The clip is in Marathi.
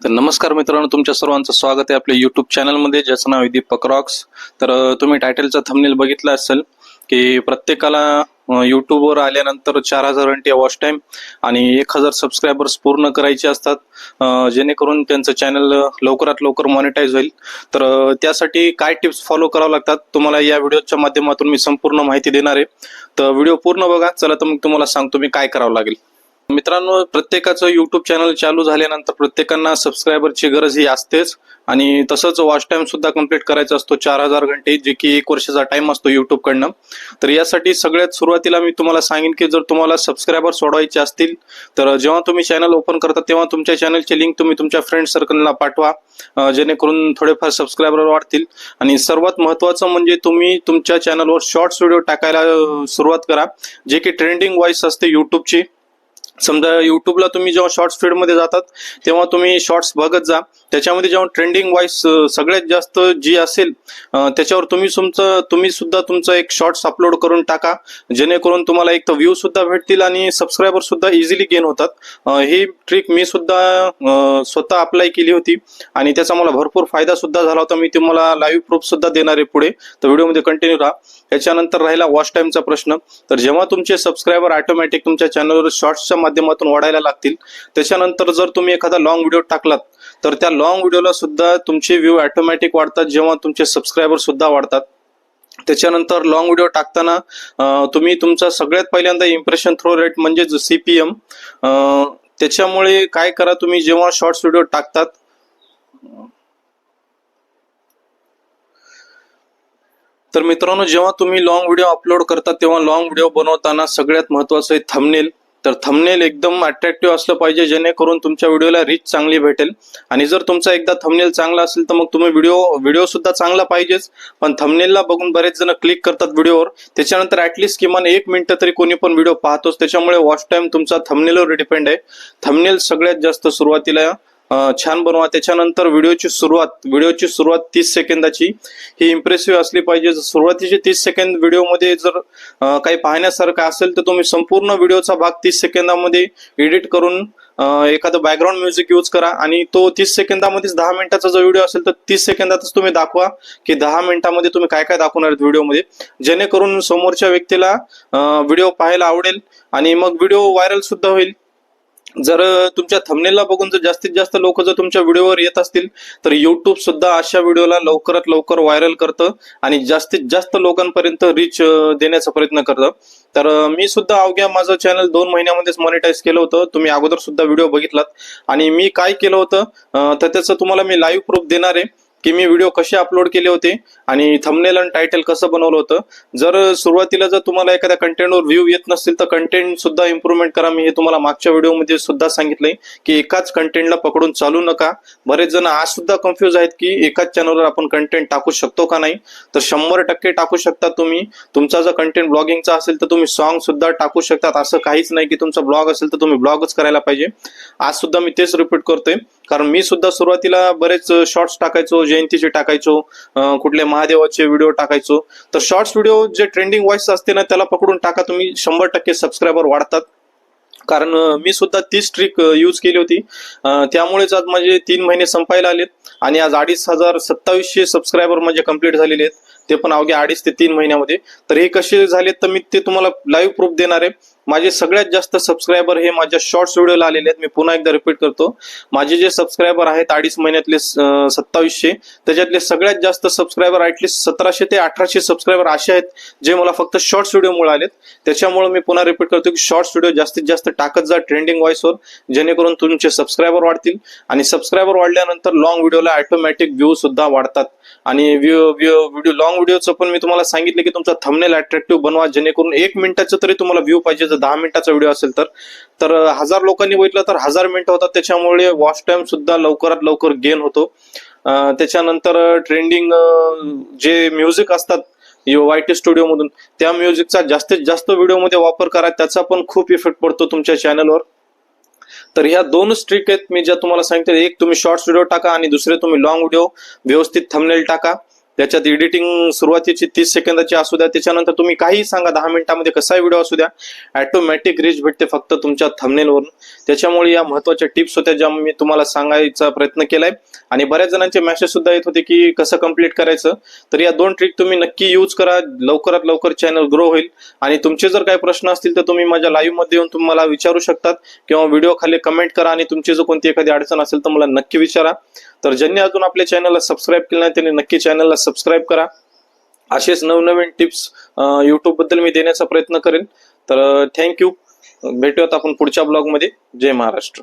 तर नमस्कार मित्रांनो तुमच्या सर्वांचं स्वागत आहे आपल्या युट्यूब चॅनलमध्ये ज्याचं नाव आहे दीपक रॉक्स तर तुम्ही टायटलचा थंबनेल बघितला असेल की प्रत्येकाला अं, युट्यूबवर आल्यानंतर चार हजार घंटे वॉच टाईम आणि एक हजार सबस्क्रायबर्स पूर्ण करायचे असतात. जेणेकरून त्यांचं चॅनल लवकरात लवकर मॉनिटाईज होईल. तर त्यासाठी काय टिप्स फॉलो करावं लागतात तुम्हाला या व्हिडिओच्या माध्यमातून मी संपूर्ण माहिती देणार आहे. तर व्हिडिओ पूर्ण बघा. चला तर मग तुम्हाला सांगतो मी काय करावं लागेल. मित्रांनो प्रत्येकाचं युट्यूब चॅनल चालू झाल्यानंतर प्रत्येकांना सबस्क्रायबरची गरज ही असतेच. आणि तसंच वॉच टाइम सुद्धा कंप्लीट करायचा असतो. चार हजार घंटे जे की एक वर्षाचा टाइम असतो युट्यूबकडनं तर यासाठी सगळ्यात सुरुवातीला मी तुम्हाला सांगेन की जर तुम्हाला सबस्क्रायबर सोडवायचे असतील तर जेव्हा तुम्ही चॅनल ओपन करता तेव्हा तुमच्या चॅनलची लिंक तुम्ही तुमच्या फ्रेंड सर्कलला पाठवा. जेणेकरून थोडेफार सबस्क्रायबर वाढतील. आणि सर्वात महत्वाचं म्हणजे तुम्ही तुमच्या चॅनलवर शॉर्ट्स व्हिडिओ टाकायला सुरुवात करा. जे की ट्रेंडिंग वॉइस असते युट्यूबची समजा युट्यूबला तुम्ही जेव्हा शॉर्ट्स फीडमध्ये जातात तेव्हा तुम्ही शॉर्ट्स बघत जा. त्याच्यामध्ये जेव्हा ट्रेंडिंग वाईज सगळ्यात जास्त जी असेल त्याच्यावर तुम्ही तुमचं तुम्ही सुद्धा तुमचं एक शॉर्ट्स अपलोड करून टाका. जेणेकरून तुम्हाला एक तर व्ह्यू सुद्धा भेटतील आणि सबस्क्रायबर सुद्धा इझिली गेन होतात. ही ट्रिक मी सुद्धा स्वतः अप्लाय केली होती. आणि त्याचा मला भरपूर फायदा सुद्धा झाला होता. मी तुम्हाला लाईव्ह प्रूफ सुद्धा देणार आहे पुढे. तर व्हिडिओमध्ये कंटिन्यू राहा. त्याच्यानंतर राहिला वॉच टाइमचा प्रश्न. तर जेव्हा तुमचे सबस्क्रायबर ऑटोमॅटिक तुमच्या चॅनलवर शॉर्ट्सच्या माध्यमातून वाढायला लागतील त्याच्यानंतर जर तुम्ही एखादा लॉंग व्हिडिओ टाकलात तर त्या लॉंग व्हिडिओला सुद्धा तुमचे व्ह्यू ऑटोमॅटिक वाढतात जेव्हा तुमचे सबस्क्रायबर सुद्धा वाढतात. त्याच्यानंतर लॉंग व्हिडिओ टाकताना तुम्ही तुमचा सगळ्यात पहिल्यांदा इम्प्रेशन थ्रो रेट म्हणजे सीपीएम त्याच्यामुळे काय करा तुम्ही जेव्हा शॉर्ट्स व्हिडिओ टाकतात तर मित्रांनो जेव्हा तुम्ही लॉंग व्हिडिओ अपलोड करता तेव्हा लॉंग व्हिडिओ बनवताना सगळ्यात महत्वाचं आहे थंबनेल तर थंबनेल एकदम अट्रॅक्टिव्ह असलं पाहिजे जेणेकरून तुमच्या व्हिडिओला रीच चांगली भेटेल. आणि जर तुमचा एकदा थंबनेल चांगला असेल तर मग तुम्ही व्हिडिओ व्हिडिओ सुद्धा चांगला पाहिजेच. पण थंबनेलला बघून बरेच जण क्लिक करतात व्हिडिओवर त्याच्यानंतर ऍटलिस्ट किमान एक मिनिटं तरी कोणी पण व्हिडिओ पाहतोच. त्याच्यामुळे वॉच टाइम तुमचा थंबनेलवर डिपेंड आहे. थंबनेल सगळ्यात जास्त सुरुवातीला छान बनवा. त्याच्यानंतर व्हिडिओची सुरुवात व्हिडिओची सुरुवात तीस सेकंदाची. ही इम्प्रेसिव्ह असली पाहिजे. जर सुरुवातीचे तीस सेकंद व्हिडिओमध्ये जर काही पाहण्यासारखं असेल तर तुम्ही संपूर्ण व्हिडिओचा भाग तीस सेकंदामध्ये एडिट करून एखादं बॅकग्राऊंड म्युझिक यूज करा. आणि तो तीस सेकंदामध्येच दहा मिनिटाचा जो व्हिडिओ असेल तर तीस सेकंदातच तुम्ही दाखवा की दहा मिनिटामध्ये तुम्ही काय काय दाखवणार आहेत व्हिडिओमध्ये. जेणेकरून समोरच्या व्यक्तीला व्हिडिओ पाहायला आवडेल आणि मग व्हिडिओ व्हायरल सुद्धा होईल. जर तुमच्या थंबनेलला बघून जर जास्तीत जास्त लोक जर तुमच्या व्हिडिओवर येत असतील तर युट्यूब सुद्धा अशा व्हिडिओला लवकरात लवकर व्हायरल करतं आणि जास्तीत जास्त लोकांपर्यंत रीच देण्याचा प्रयत्न करतं. तर मी सुद्धा अवघ्या माझं चॅनल दोन महिन्यामध्येच मॉनिटाईज केलं होतं. तुम्ही अगोदर सुद्धा व्हिडिओ बघितलात. आणि मी काय केलं होतं तर त्याचं तुम्हाला मी लाईव्ह प्रूफ देणार आहे. की मी व्हिडिओ कसे अपलोड केले होते आणि थंबनेल आणि टायटल कसं बनवलं होतं. जर सुरुवातीला जर तुम्हाला एखाद्या कंटेंटवर व्ह्यू येत नसतील तर कंटेंट सुद्धा इम्प्रूव्हमेंट करा. मी हे तुम्हाला मागच्या व्हिडिओमध्ये सुद्धा सांगितलंय की एकाच कंटेंटला पकडून चालू नका. बरेच जण आज सुद्धा कन्फ्युज आहेत की एकाच चॅनलवर आपण कंटेंट टाकू शकतो का नाही. तर शंभर टक्के टाकू शकता तुम्ही. तुमचा जर कंटेंट ब्लॉगिंगचा असेल तर तुम्ही सॉन्ग सुद्धा टाकू शकतात. असं काहीच नाही की तुमचा ब्लॉग असेल तर तुम्ही ब्लॉगच करायला पाहिजे. आज सुद्धा मी तेच रिपीट करतोय. कारण मी सुद्धा सुरुवातीला बरेच शॉर्ट्स टाकायचो जयंतीचे टाकायचो कुठले महादेवाचे व्हिडिओ टाकायचो. तर शॉर्ट्स व्हिडिओ जे ट्रेंडिंग व्हॉइस असते ना त्याला पकडून टाका तुम्ही. शंभर टक्के सबस्क्रायबर वाढतात. कारण मी सुद्धा तीच ट्रिक यूज केली होती. त्यामुळेच आज माझे तीन महिने संपायला आलेत. आणि आज अडीच हजार सत्तावीसशे सबस्क्रायबर म्हणजे कंप्लीट झालेले आहेत. ते पण अवघ्या अडीच ते तीन महिन्यामध्ये. तर हे कसे झालेत तर मी ते तुम्हाला लाईव्ह प्रूफ देणार आहे. माझे सगळ्यात जास्त सबस्क्रायबर हे माझ्या शॉर्ट्स व्हिडिओला आलेले आहेत. मी पुन्हा एकदा रिपीट करतो. माझे जे सबस्क्रायबर आहेत अडीच महिन्यातले सत्तावीसशे त्याच्यातले सगळ्यात जास्त सबस्क्रायबर ॲटलीस्ट सतराशे ते अठराशे सबस्क्रायबर असे आहेत जे मला फक्त शॉर्ट्स व्हिडिओमुळे आलेत. त्याच्यामुळे मी पुन्हा रिपीट करतो की शॉर्ट्स व्हिडिओ जास्तीत जास्त टाकत जा ट्रेंडिंग व्हॉइसवर जेणेकरून तुमचे सबस्क्रायबर वाढतील. आणि सबस्क्रायबर वाढल्यानंतर लॉंग व्हिडिओला ऑटोमॅटिक व्ह्यू सुद्धा वाढतात. आणि व्हिडिओ लॉंग व्हिडिओचं पण मी तुम्हाला सांगितलं की तुमचा थंबनेल अट्रॅक्टिव्ह बनवा जेणेकरून एक मिनिटाचं तरी तुम्हाला व्ह्यू पाहिजे. जर दहा मिनिटाचा व्हिडिओ असेल तर तर हजार लोकांनी बघितलं तर हजार मिनिटं होतात. त्याच्यामुळे वॉच टाइम सुद्धा लवकरात लवकर गेन होतो. त्याच्यानंतर ट्रेंडिंग जे म्युझिक असतात वाय टी स्टुडिओ मधून त्या म्युझिकचा जास्तीत जास्त व्हिडिओमध्ये वापर करा. त्याचा पण खूप इफेक्ट पडतो तुमच्या चॅनलवर तर ह्या दोन ट्रिक आहेत मी ज्या तुम्हाला सांगते एक तुम्ही शॉर्ट्स व्हिडिओ टाका आणि दुसरे तुम्ही लॉंग व्हिडिओ व्यवस्थित थंबनेल टाका. त्याच्यात एडिटिंग सुरुवातीची तीस सेकंदाची असू द्या त्याच्यानंतर तुम्ही काही सांगा दहा मिनिटामध्ये कसाही व्हिडिओ असू द्या ऑटोमॅटिक रीच भेटते फक्त तुमच्या थमनेलवरून त्याच्यामुळे या महत्त्वाच्या टिप्स होत्या ज्या मी तुम्हाला सांगायचा प्रयत्न केलाय. आणि बऱ्याच जणांचे मेसेज सुद्धा येत होते की कसं कंप्लीट करायचं. तर या दोन ट्रिक तुम्ही नक्की यूज करा. लवकरात लवकर चॅनल ग्रो होईल. आणि तुमचे जर काही प्रश्न असतील तर तुम्ही माझ्या लाईव्हमध्ये येऊन तुम्हाला विचारू शकतात. किंवा व्हिडिओ खाली कमेंट करा आणि तुमची जर कोणती एखादी अडचण असेल तर मला नक्की विचारा. तर ज्यांनी अजून आपल्या चॅनलला सबस्क्राईब केलं नाही त्यांनी नक्की चॅनलला सबस्क्राईब करा. असेच नवनवीन टिप्सबद्दल मी देण्याचा प्रयत्न करेन. तर थँक्यू भेटूयात आपण पुढच्या ब्लॉगमध्ये जय महाराष्ट्र.